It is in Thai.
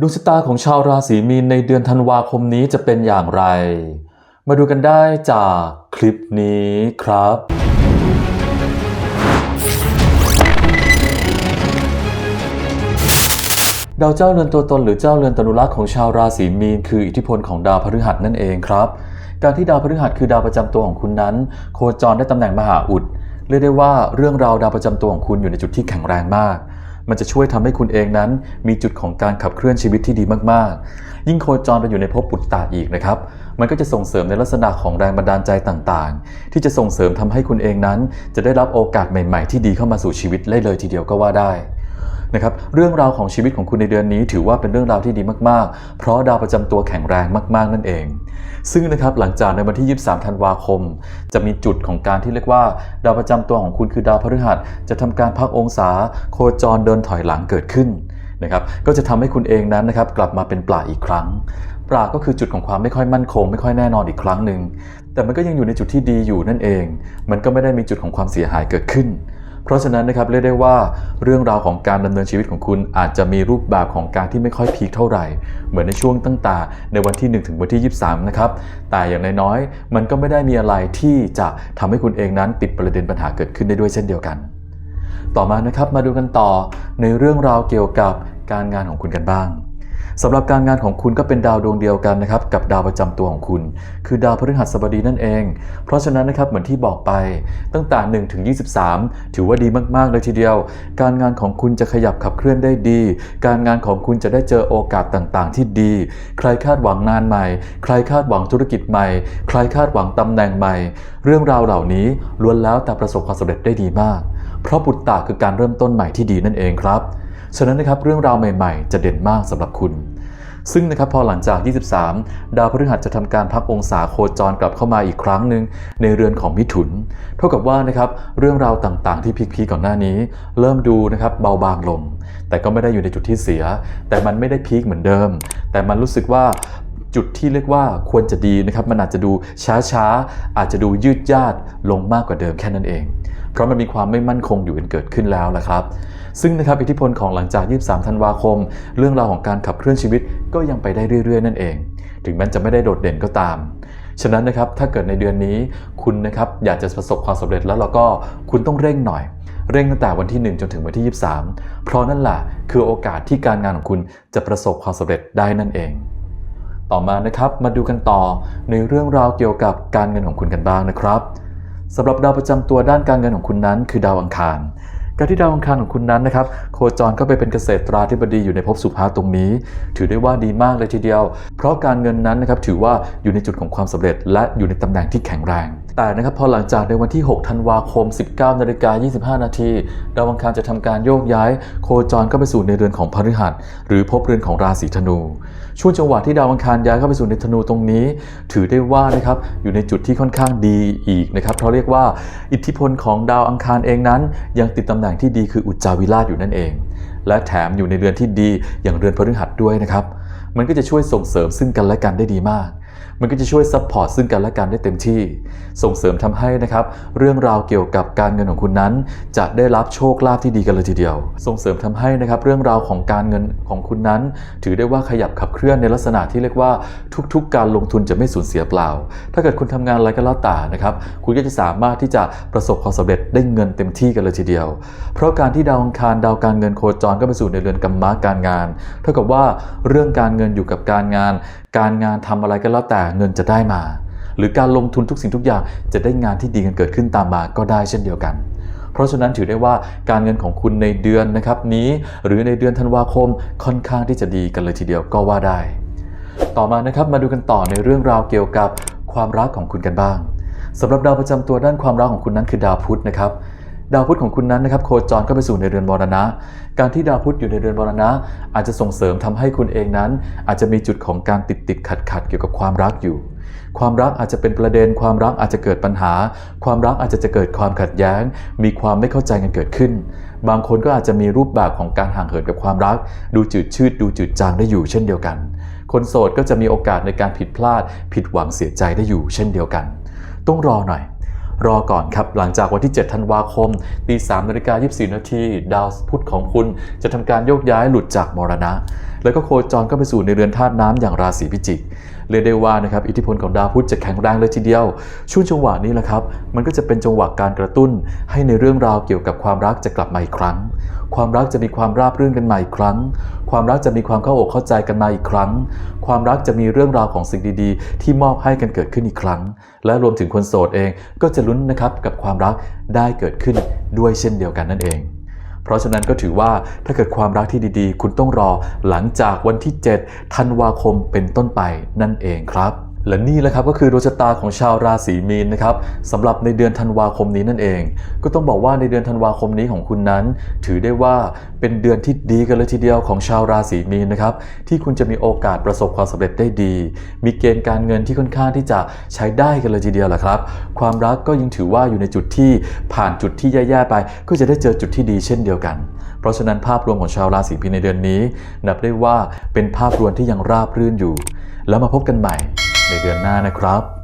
ดวงชะตาของชาวราศีมีนในเดือนธันวาคมนี้จะเป็นอย่างไร มาดูกันได้จากคลิปนี้ครับ ดาวเจ้าเรือนตัวตนหรือเจ้าเรือนตนุรักษ์ของชาวราศีมีน คืออิทธิพลของดาวพฤหัสนั่นเองครับ การที่ดาวพฤหัสคือดาวประจำตัวของคุณนั้น โคจรได้ตำแหน่งมหาอุด เรียกได้ว่าเรื่องราวดาวประจำตัวของคุณอยู่ในจุดที่แข็งแรงมาก มันจะช่วยทำให้คุณเองนั้น มีจุดของการขับเคลื่อนชีวิตที่ดีมากๆ ยิ่งโคจรไปอยู่ในภพปุตตะอีกนะครับ มันก็จะส่งเสริมในลักษณะของแรงบันดาลใจต่างๆ ที่จะส่งเสริมทำให้คุณเองนั้น จะได้รับโอกาสใหม่ ๆ ที่ดีเข้ามาสู่ชีวิตได้เลยทีเดียวก็ว่าได้นะครับเรื่องราวของชีวิตของคุณในเดือนนี้ถือว่าเป็นเรื่องราวที่ดีมากๆ เพราะดาวประจำตัวแข็งแรงมาก ๆ นั่นเอง ซึ่งนะครับหลังจากในวันที่ 23 ธันวาคม จะมีจุดของการที่เรียกว่า ดาวประจำตัวของคุณคือดาวพฤหัส จะทำการพักองศาโคจรเดินถอยหลังเกิดขึ้นนะครับก็จะทำให้คุณเองนั้นนะครับกลับมาเป็นปลาอีกครั้งปลาก็คือจุดของความไม่ค่อยมั่นคง ไม่ค่อยแน่นอนอีกครั้งหนึ่งแต่มันก็ยังอยู่ในจุดที่ดีอยู่นั่นเอง มันก็ไม่ได้มีจุดของความเสียหายเกิดขึ้น เพราะฉะนั้นนะครับเรียกได้ว่าเรื่องราวของการดำเนินชีวิตของคุณอาจจะมีรูปแบบของการที่ไม่ค่อยพีคเท่าไหร่ เหมือนในช่วงตั้งแต่ในวันที่ 1 ถึงวันที่ 23 นะครับ แต่อย่างน้อยๆมันก็ไม่ได้มีอะไรที่จะทำให้คุณเองนั้นติดประเด็นปัญหาเกิดขึ้นได้ด้วยเช่นเดียวกัน ต่อมานะครับมาดูกันต่อในเรื่องราวเกี่ยวกับการงานของคุณกันบ้าง สำหรับการงานของคุณก็เป็นดาวดวงเดียวกันนะครับกับดาวประจำตัวของคุณ คือดาวพฤหัสบดีนั่นเอง เพราะฉะนั้นนะครับเหมือนที่บอกไปตั้งแต่1ถึง23 ถือว่าดีมากๆเลยทีเดียว การงานของคุณจะขยับขับเคลื่อนได้ดี การงานของคุณจะได้เจอโอกาสต่างๆ ที่ดี ใครคาดหวังงานใหม่ ใครคาดหวังธุรกิจใหม่ ใครคาดหวังตำแหน่งใหม่ เรื่องราวเหล่านี้ล้วนแล้วแต่ประสบความสำเร็จได้ดีมาก เพราะบุตรตาคือการเริ่มต้นใหม่ที่ดีนั่นเองครับ ฉะนั้นนะครับเรื่องราวใหม่ๆ จะเด่นมากสำหรับคุณ ซึ่งนะครับพอหลังจาก 23 ดาวพฤหัสจะทำการพักองศาโคจรกลับเข้ามาอีกครั้งหนึ่งในเรือนของมิถุน เท่ากับว่านะครับเรื่องราวต่างๆ ที่พีคๆก่อนหน้านี้ เริ่มดูนะครับเบาบางลง แต่ก็ไม่ได้อยู่ในจุดที่เสีย แต่มันไม่ได้พีคเหมือนเดิม แต่มันรู้สึกว่าจุดที่เรียกว่าควรจะดีนะครับมันอาจจะดูช้าๆอาจจะดูยืดยาดลงมากกว่าเดิมแค่นั้นเอง เพราะมันมีความไม่มั่นคงอยู่กันเกิดขึ้นแล้วละครับ ซึ่งนะครับอิทธิพลของหลังจาก 23 ธันวาคม เรื่องราวของการขับเคลื่อนชีวิตก็ยังไปได้เรื่อย ๆ นั่นเอง ถึงแม้จะไม่ได้โดดเด่นก็ตาม ฉะนั้นนะครับถ้าเกิดในเดือนนี้คุณนะครับอยากจะประสบความสำเร็จแล้วเราก็คุณต้องเร่งหน่อย เร่งตั้งแต่วันที่ 1 จนถึงวันที่ 23 เพราะนั่นแหละคือโอกาสที่การงานของคุณจะประสบความสำเร็จได้นั่นเองต่อมานะครับมาดูกันต่อในเรื่องราวเกี่ยวกับการเงินของคุณกันบ้างนะครับ สำหรับดาวประจำตัวด้านการเงินของคุณนั้น คือดาวอังคาร การที่ดาวอังคารของคุณนั้นนะครับโคจรก็ไปเป็นเกษตราธิบดีอยู่ในภพสุภาตรงนี้ ถือได้ว่าดีมากเลยทีเดียว เพราะการเงินนั้นนะครับถือว่าอยู่ในจุดของความสำเร็จ และอยู่ในตำแหน่งที่แข็งแรง แต่นะครับพอหลังจากในวันที่ 6 ธันวาคม 19นาฬิกา25 นาทีดาวอังคารจะทำการโยกย้าย โคจรก็ไปสู่ในเรือนของพฤหัส หรือภพเรือนของราศีธนู ช่วงจังหวะที่ดาวอังคารย้ายเข้าไปสู่ในธนูตรงนี้ ถือได้ว่านะครับอยู่ในจุดที่ค่อนข้างดีอีกนะครับเพราะเรียกว่าอิทธิพลของดาวอังคารเองนั้น ยังติดตำแหน่งที่ดีคืออุจจาวิราชอยู่นั่นเอง และแถมอยู่ในเรือนที่ดีอย่างเรือนพฤหัสด้วยนะครับมันก็จะช่วยส่งเสริมซึ่งกันและกันได้ดีมาก มันก็จะช่วยซัพพอร์ตซึ่งกันและกันได้เต็มที่ ส่งเสริมทำให้นะครับเรื่องราวเกี่ยวกับการเงินของคุณนั้น จะได้รับโชคลาภที่ดีกันเลยทีเดียว ส่งเสริมทำให้นะครับเรื่องราวของการเงินของคุณนั้น ถือได้ว่าขยับขับเคลื่อนในลักษณะที่เรียกว่าทุกๆ การลงทุนจะไม่สูญเสียเปล่า ถ้าเกิดคุณทำงานอะไรก็แล้วแต่นะครับคุณก็จะสามารถที่จะประสบความสำเร็จได้เงินเต็มที่กันเลยทีเดียว เพราะการที่ดาวอังคารดาวการเงินโคจรก็ไปสู่ในเรือนกรรมะการงาน เท่ากับว่าเรื่องการเงินอยู่กับการงาน การงานทำอะไรก็แล้วแต่เงินจะได้มา หรือการลงทุนทุกสิ่งทุกอย่างจะได้งานที่ดีกันเกิดขึ้นตามมาก็ได้เช่นเดียวกัน เพราะฉะนั้นถือได้ว่าการเงินของคุณในเดือนนะครับนี้หรือในเดือนธันวาคมค่อนข้างที่จะดีกันเลยทีเดียวก็ว่าได้ ต่อมานะครับมาดูกันต่อในเรื่องราวเกี่ยวกับความรักของคุณกันบ้างสำหรับดาวประจำตัวด้านความรักของคุณนั้นคือดาวพุธนะครับ ดาวพุธของคุณนั้นนะครับโคจรก็ไปสู่ในเรือนมรณะ การที่ดาวพุธอยู่ในเรือนมรณะ อาจจะส่งเสริมทำให้คุณเองนั้น อาจจะมีจุดของการติดติดขัดขัดเกี่ยวกับความรักอยู่ ความรักอาจจะเป็นประเด็น ความรักอาจจะเกิดปัญหา ความรักอาจจะจะเกิดความขัดแย้ง มีความไม่เข้าใจกันเกิดขึ้น บางคนก็อาจจะมีรูปแบบของการห่างเหินกับความรัก ดูจืดชืดดูจืดจางได้อยู่เช่นเดียวกัน คนโสดก็จะมีโอกาสในการผิดพลาด ผิดหวังเสียใจได้อยู่เช่นเดียวกัน ต้องรอหน่อย รอก่อนครับ หลังจากวันที่ 7 ธันวาคมตี3นาฬิกา24 นาทีดาวพุธของคุณจะทำการโยกย้ายหลุดจากมรณะ แล้วก็โคจรก็ไปสู่ในเรือนธาตุน้ำอย่างราศีพิจิก เรียกได้ว่านะครับอิทธิพลของดาวพุธจะแข็งแรงเลยทีเดียว ช่วงจังหวะนี้แหละครับ มันก็จะเป็นจังหวะการกระตุ้น ให้ในเรื่องราวเกี่ยวกับความรักจะกลับมาอีกครั้ง ความรักจะมีความราบรื่นกันมาอีกครั้ง ความรักจะมีความเข้าอกเข้าใจกันมาอีกครั้ง ความรักจะมีเรื่องราวของสิ่งดีๆ ที่มอบให้กันเกิดขึ้นอีกครั้ง และรวมถึงคนโสดเองก็จะลุ้นนะครับกับความรักได้เกิดขึ้นด้วยเช่นเดียวกันนั่นเอง เพราะฉะนั้นก็ถือว่าถ้าเกิดความรักที่ดีๆ คุณต้องรอหลังจากวันที่ 7 ธันวาคมเป็นต้นไปนั่นเองครับ และนี่แหละครับก็คือดวงชะตาของชาวราศีมีนนะครับสำหรับในเดือนธันวาคมนี้นั่นเอง ก็ต้องบอกว่าในเดือนธันวาคมนี้ของคุณนั้น ถือได้ว่าเป็นเดือนที่ดีกันเลยทีเดียวของชาวราศีมีนนะครับที่คุณจะมีโอกาสประสบความสำเร็จได้ดี มีเกณฑ์การเงินที่ค่อนข้างที่จะใช้ได้กันเลยทีเดียวแหละครับ ความรักก็ยังถือว่าอยู่ในจุดที่ผ่านจุดที่แย่ๆไป ก็จะได้เจอจุดที่ดีเช่นเดียวกัน เพราะฉะนั้นภาพรวมของชาวราศีมีนในเดือนนี้ นับได้ว่าเป็นภาพรวมที่ยังราบรื่นอยู่ แล้วมาพบกันใหม่ ในเดือนหน้านะครับ